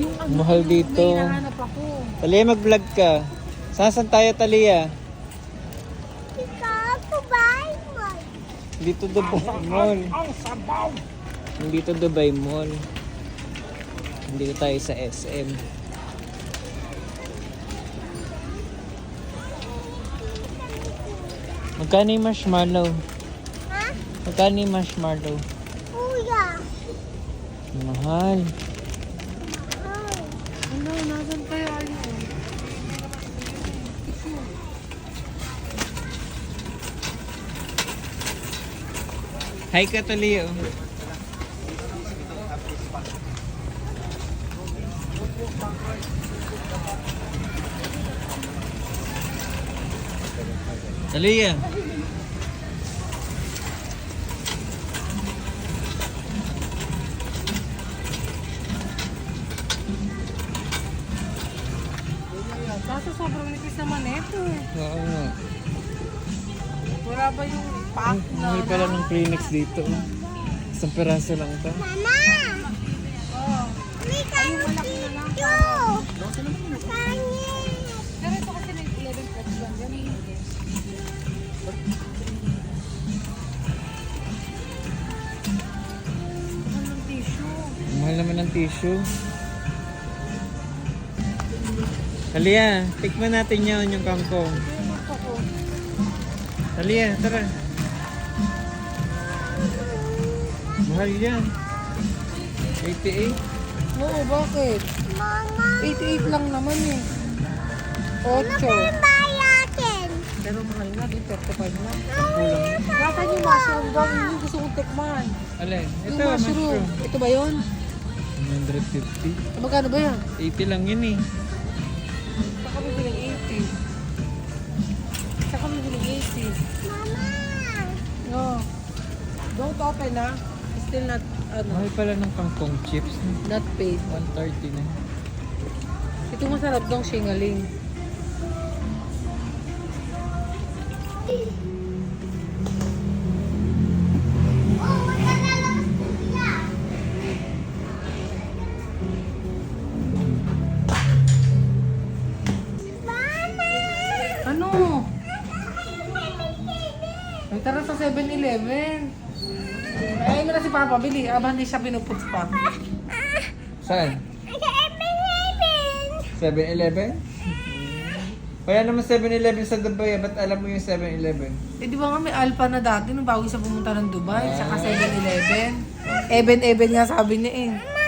Yung ano, Mahal dito. May hinahanap ako. Talia, mag-vlog ka. Saan tayo, Talia? Dito Dubai Mall. Ang sabaw! Dito Dubai Mall. Dito tayo sa SM. Magkano yung marshmallow? Ha? Magkano yung marshmallow? Mahal. Ano, nasan yun? Hi ka, Talia. Talia. Kaso sobrang nipis naman ito eh. Oo nga. Wala ba yung pack Ang na? mahal pala ng Kleenex dito. Isang peraso lang to. Mama! Oh. May na lang. Pangit! Pero ito kasi may 11 cups lang. Yan yung hindi. Mahal ng tissue. Mahal naman ng tissue. Talia, tikman natin yun yung kangkong. Yung. Talia, tara. Mahal yan. 88. Oo, bakit? Mama! 88 lang naman eh. 8. Bayakin! Pero mahal nga din, 35 lang. Kulang. Nasaan yung mushroom daw? Yun yung gusto kong tikman. Alin? Yung Ito, mushroom. mushroom. Ito ba yun? 150. Magkano ba yan? 80 lang yun eh. Don't open ha. Still not, ano, Mahal pala ng kangkong chips. not paid. 130 na. Ito masarap dong! Mama! Ano? Ay, tara sa 7-Eleven. Ay, mo na si Papa, bili. Aba, hindi siya pinuputs pa. Saan? Seven-Eleven! 7-Eleven? Kaya naman 7-Eleven sa Dubai, ah. ba't alam mo yung 7-Eleven? Eh, di ba nga may Alpha na dati nung bago siya pumunta ng Dubai, saka 7-Eleven. Even-even nga sabi niya eh.